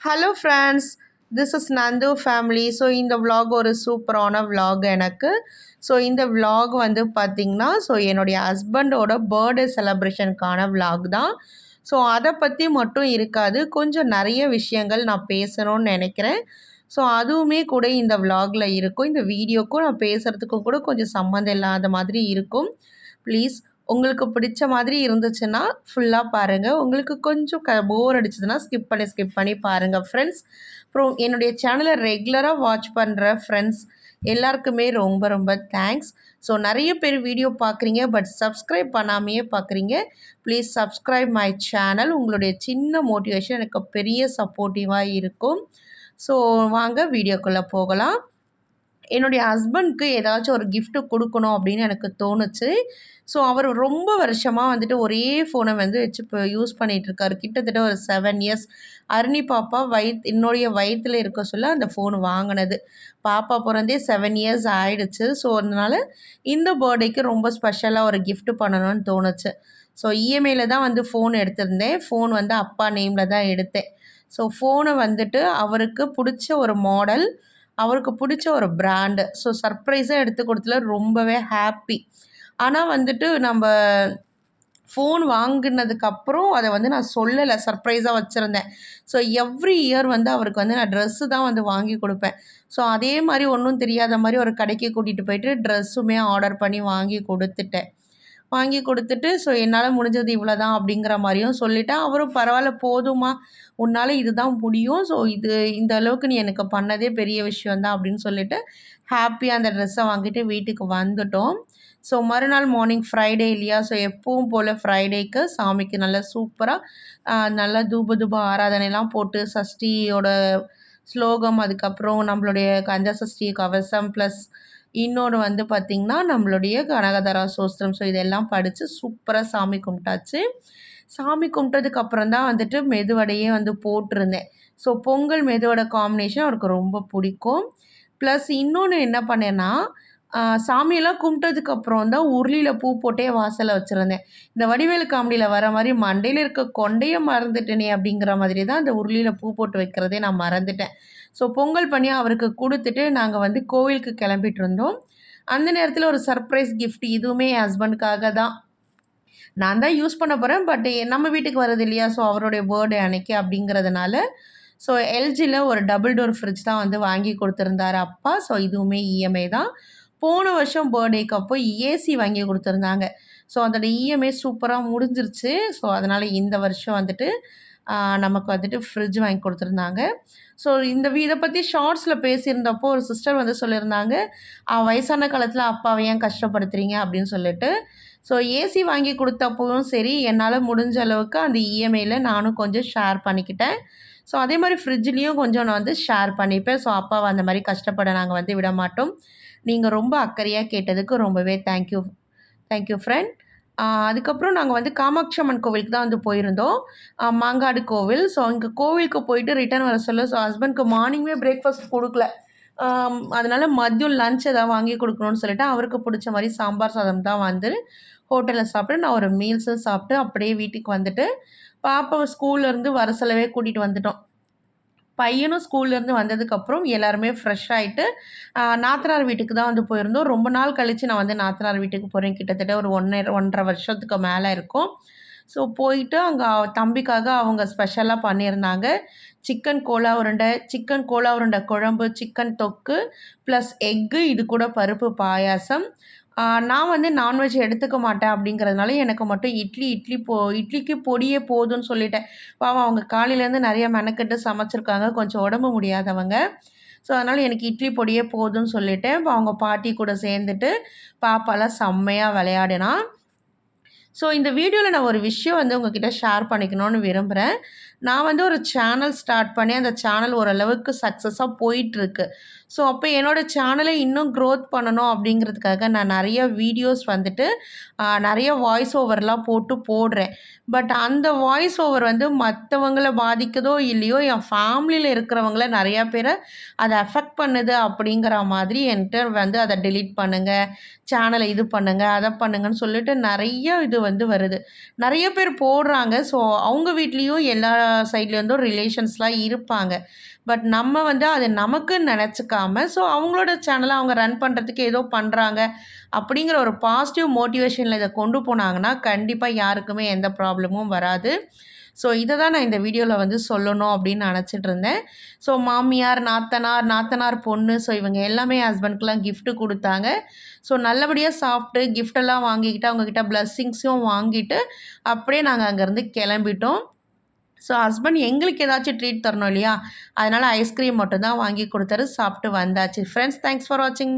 Hello friends this is Nandu family so இந்த vlog ஒரு சூப்பரான விலாக் எனக்கு. ஸோ இந்த விலாக் வந்து பார்த்திங்கன்னா ஸோ என்னுடைய ஹஸ்பண்டோட பர்த்டே செலப்ரேஷனுக்கான விலாக் தான். ஸோ அதை பற்றி மட்டும் இருக்காது. கொஞ்சம் நிறைய விஷயங்கள் நான் பேசணும்னு நினைக்கிறேன். ஸோ அதுவுமே கூட இந்த விலாகில் இருக்கும். இந்த வீடியோக்கும் நான் பேசுகிறதுக்கும் கூட கொஞ்சம் சம்மந்தம் இல்லாத மாதிரி இருக்கும். ப்ளீஸ் உங்களுக்கு பிடிச்ச மாதிரி இருந்துச்சுன்னா ஃபுல்லாக பாருங்கள் உங்களுக்கு கொஞ்சம் க போர் அடிச்சதுன்னா ஸ்கிப் பண்ணி ஸ்கிப் பண்ணி பாருங்கள் ஃப்ரெண்ட்ஸ் அப்புறம் என்னுடைய சேனலை ரெகுலராக வாட்ச் பண்ணுற ஃப்ரெண்ட்ஸ் எல்லாருக்குமே ரொம்ப ரொம்ப தேங்க்ஸ் ஸோ நிறைய பேர் வீடியோ பார்க்குறீங்க பட் சப்ஸ்கிரைப் பண்ணாமையே பார்க்குறீங்க ப்ளீஸ் சப்ஸ்கிரைப் மை சேனல் உங்களுடைய சின்ன மோட்டிவேஷன் எனக்கு பெரிய சப்போர்ட்டிவாக இருக்கும். ஸோ வாங்க வீடியோக்குள்ளே போகலாம். என்னுடைய ஹஸ்பண்ட்க்கு ஏதாச்சும் ஒரு கிஃப்ட்டு கொடுக்கணும் அப்படின்னு எனக்கு தோணுச்சு. ஸோ அவர் ரொம்ப வருஷமாக வந்துட்டு ஒரே ஃபோனை வந்து வச்சு இப்போ யூஸ் பண்ணிகிட்ருக்காரு கிட்டத்தட்ட ஒரு செவன் இயர்ஸ் அருணி பாப்பா வயித் என்னுடைய வயிற்றில் இருக்க சொல்ல அந்த ஃபோன் வாங்கினது. பாப்பா பிறந்தே செவன் இயர்ஸ் ஆயிடுச்சு. ஸோ அதனால் இந்த பர்த்டேக்கு ரொம்ப ஸ்பெஷலாக ஒரு கிஃப்ட் பண்ணணும்னு தோணுச்சு. ஸோ இஎம்ஐயில் தான் வந்து ஃபோன் எடுத்திருந்தேன். ஃபோன் வந்து அப்பா நேமில் தான் எடுத்தேன். ஸோ ஃபோனை வந்துட்டு அவருக்கு பிடிச்ச ஒரு மாடல் அவருக்கு பிடிச்ச ஒரு பிராண்டு ஸோ சர்ப்ரைஸாக எடுத்து கொடுத்துல ரொம்பவே ஹாப்பி ஆனால் வந்துட்டு நம்ம ஃபோன் வாங்கினதுக்கப்புறம் அதை வந்து நான் சொல்லலை சர்ப்ரைஸாக வச்சுருந்தேன். ஸோ எவ்ரி இயர் வந்து அவருக்கு வந்து நான் ட்ரெஸ்ஸு தான் வந்து வாங்கி கொடுப்பேன். ஸோ அதே மாதிரி ஒன்றும் தெரியாத மாதிரி ஒரு கடைக்கு கூட்டிகிட்டு போயிட்டு ட்ரெஸ்ஸுமே ஆர்டர் பண்ணி வாங்கி கொடுத்துட்டேன். வாங்கி கொடுத்துட்டு ஸோ என்னால் முடிஞ்சது இவ்வளோ தான் அப்படிங்கிற மாதிரியும் சொல்லிட்டேன் அவரும் பரவாயில்ல போதுமா உன்னால் இதுதான் முடியும். ஸோ இது இந்த அளவுக்கு நீ எனக்கு பண்ணதே பெரிய விஷயம் தான் அப்படின்னு சொல்லிட்டு ஹாப்பியாக அந்த ட்ரெஸ்ஸை வாங்கிட்டு வீட்டுக்கு வந்துட்டோம். ஸோ மறுநாள் மார்னிங் ஃப்ரைடே இல்லையா? ஸோ எப்பவும் போல் ஃப்ரைடேக்கு சாமிக்கு நல்லா சூப்பராக நல்லா தூப தூப ஆராதனைலாம் போட்டு சஷ்டியோட ஸ்லோகம் அதுக்கப்புறம் நம்மளுடைய கஞ்சா சஷ்டி கவசம் ப்ளஸ் இன்னொன்று வந்து பார்த்திங்கன்னா நம்மளுடைய கனகதரா சோஸ்திரம். ஸோ இதெல்லாம் படித்து சூப்பராக சாமி கும்பிட்டாச்சு. சாமி கும்பிட்டதுக்கு அப்புறம் தான் வந்துட்டு மெதுவடையே வந்து போட்டிருந்தேன். ஸோ பொங்கல் மெதுவடை காம்பினேஷன் அவருக்கு ரொம்ப பிடிக்கும். ப்ளஸ் இன்னொன்று என்ன பண்ணேன்னா சாமியெல்லாம் கும்பிட்டதுக்கு அப்புறம் தான் உருளியில் பூ போட்டே வாசலில் வச்சுருந்தேன். இந்த வடிவேலு காமெடியில் வர மாதிரி மண்டையில் இருக்க கொண்டையை மறந்துட்டேனே அப்படிங்கிற மாதிரி தான் அந்த உருளியில் பூ போட்டு வைக்கிறதே நான் மறந்துட்டேன். ஸோ பொங்கல் பண்ணி அவருக்கு கொடுத்துட்டு நாங்கள் வந்து கோவிலுக்கு கிளம்பிட்டு இருந்தோம். அந்த நேரத்தில் ஒரு சர்ப்ரைஸ் கிஃப்ட் இதுவுமே என் ஹஸ்பண்டுக்காக தான். நான் தான் யூஸ் பண்ண போகிறேன் பட் நம்ம வீட்டுக்கு வர்றது இல்லையா? ஸோ அவருடைய பர்த்டே அன்னைக்கு அப்படிங்கிறதுனால ஸோ எல்ஜியில் ஒரு டபுள் டோர் ஃப்ரிட்ஜ் தான் வந்து வாங்கி கொடுத்துருந்தாரு அப்பா. ஸோ இதுவுமே இஎம்ஐ தான். போன வருஷம் பர்த்டேக்கு அப்போ ஏசி வாங்கி கொடுத்துருந்தாங்க. ஸோ அதோட இஎம்ஐ சூப்பராக முடிஞ்சிருச்சு. ஸோ அதனால் இந்த வருஷம் வந்துட்டு நமக்கு வந்துட்டு ஃப்ரிட்ஜ் வாங்கி கொடுத்துருந்தாங்க. ஸோ இந்த இதை பற்றி ஷார்ட்ஸில் பேசியிருந்தப்போ ஒரு சிஸ்டர் வந்து சொல்லியிருந்தாங்க வயசான காலத்தில் அப்பாவை ஏன் கஷ்டப்படுத்துறீங்க? அப்படின்னு சொல்லிட்டு. ஸோ ஏசி வாங்கி கொடுத்தப்பவும் சரி என்னால் முடிஞ்ச அளவுக்கு அந்த இஎம்ஐயில் நானும் கொஞ்சம் ஷேர் பண்ணிக்கிட்டேன். ஸோ அதே மாதிரி ஃப்ரிட்ஜ்லேயும் கொஞ்சம் நான் வந்து ஷேர் பண்ணிப்பேன். ஸோ அப்பாவை அந்த மாதிரி கஷ்டப்பட நாங்கள் வந்து விட மாட்டோம். நீங்கள் ரொம்ப அக்கறையாக கேட்டதுக்கு ரொம்பவே தேங்க்யூ தேங்க்யூ ஃப்ரெண்ட் அதுக்கப்புறம் நாங்கள் வந்து காமாட்சி அம்மன் கோவிலுக்கு தான் வந்து போயிருந்தோம். மாங்காடு கோவில். ஸோ இங்கே கோவிலுக்கு போயிட்டு ரிட்டர்ன் வர சொல்ல ஸோ ஹஸ்பண்ட்க்கு மார்னிங்கே பிரேக்ஃபாஸ்ட் கொடுக்கல. அதனால் மதியம் லஞ்ச் எதாவது வாங்கி கொடுக்கணும்னு சொல்லிட்டு அவருக்கு பிடிச்ச மாதிரி சாம்பார் சாதம் தான் வந்து ஹோட்டலில் சாப்பிட்டு நான் ஒரு மீல்ஸும் சாப்பிட்டு அப்படியே வீட்டுக்கு வந்துட்டு பாப்பாவை ஸ்கூல்லேருந்து வர செலவே கூட்டிகிட்டு வந்துட்டோம். பையனும் ஸ்கூல்லேருந்து வந்ததுக்கப்புறம் எல்லாருமே ஃப்ரெஷ் ஆகிட்டு நாத்தனார் வீட்டுக்கு தான் வந்து போயிருந்தோம். ரொம்ப நாள் கழித்து நான் வந்து நாத்தனார் வீட்டுக்கு போகிறேன் கிட்டத்தட்ட ஒரு ஒன்றரை ஒன்றரை வருஷத்துக்கு மேலே இருக்கும். ஸோ போயிட்டு அங்கே தம்பிக்காக அவங்க ஸ்பெஷலாக பண்ணியிருந்தாங்க. சிக்கன் கோலா உருண்டை சிக்கன் கோலா உருண்டை குழம்பு சிக்கன் தொக்கு ப்ளஸ் எக்கு இது கூட பருப்பு பாயாசம். நான் வந்து நான்வெஜ் எடுத்துக்க மாட்டேன் அப்படிங்கிறதுனால எனக்கு மட்டும் இட்லி இட்லி போ இட்லிக்கு பொடியே போதும்னு சொல்லிட்டேன். பாவம் அவங்க காலையிலேருந்து நிறைய மெனக்கெட்டு சமைச்சிருக்காங்க. கொஞ்சம் உடம்பு முடியாதவங்க. ஸோ அதனால் எனக்கு இட்லி பொடியே போதும்னு சொல்லிவிட்டேன் இப்போ அவங்க பாட்டி கூட சேர்ந்துட்டு பாப்பாலாம் செம்மையாக விளையாடினா ஸோ இந்த வீடியோவில் நான் ஒரு விஷயம் வந்து உங்ககிட்ட ஷேர் பண்ணிக்கணும்னு விரும்புகிறேன் நான் வந்து ஒரு சேனல் ஸ்டார்ட் பண்ணி அந்த சேனல் ஓரளவுக்கு சக்ஸஸாக போயிட்டுருக்கு. ஸோ அப்போ என்னோடய சேனலை இன்னும் க்ரோத் பண்ணணும் அப்படிங்கிறதுக்காக நான் நிறைய வீடியோஸ் வந்துட்டு நிறைய வாய்ஸ் ஓவர்லாம் போட்டு போடுறேன். பட் அந்த வாய்ஸ் ஓவர் வந்து மற்றவங்கள பாதிக்குதோ இல்லையோ என் ஃபேமிலியில் இருக்கிறவங்கள நிறையா பேரை அதை அஃபெக்ட் பண்ணுது அப்படிங்கிற மாதிரி என்கிட்ட வந்து அதை டெலீட் பண்ணுங்கள் சேனலை இது பண்ணுங்கள் அதை பண்ணுங்கன்னு சொல்லிட்டு நிறைய இது வந்து வருது. நிறைய பேர் போடுறாங்க. ஸோ அவங்க வீட்லேயும் எல்லா சைட்லேருந்தும் ரிலேஷன்ஸ்லாம் இருப்பாங்க. பட் நம்ம வந்து அது நமக்குன்னு நினச்சிக்காம ஸோ அவங்களோட சேனலை அவங்க ரன் பண்ணுறதுக்கு ஏதோ பண்ணுறாங்க அப்படிங்கிற ஒரு பாசிட்டிவ் மோட்டிவேஷனில் இதை கொண்டு போனாங்கன்னா கண்டிப்பாக யாருக்குமே எந்த ப்ராப்ளமும் வராது. ஸோ இதை தான் நான் இந்த வீடியோவில் வந்து சொல்லணும் அப்படின்னு நினச்சிட்டு இருந்தேன் ஸோ மாமியார் நாத்தனார் நாத்தனார் பொண்ணு ஸோ இவங்க எல்லாமே ஹஸ்பண்ட்க்கெலாம் கிஃப்ட்டு கொடுத்தாங்க. ஸோ நல்லபடியாக சாப்பிட்டு கிஃப்டெல்லாம் வாங்கிக்கிட்டு அவங்கக்கிட்ட ப்ளஸ்ஸிங்ஸும் வாங்கிட்டு அப்படியே நாங்கள் அங்கேருந்து கிளம்பிட்டோம். ஸோ ஹஸ்பண்ட் எங்களுக்கு ஏதாச்சும் ட்ரீட் தரணும் இல்லையா? அதனால் ஐஸ்கிரீம் மட்டும்தான் வாங்கி கொடுத்தாரு. சாப்பிட்டு வந்தாச்சு. ஃப்ரெண்ட்ஸ் தேங்க்ஸ் ஃபார் வாட்சிங்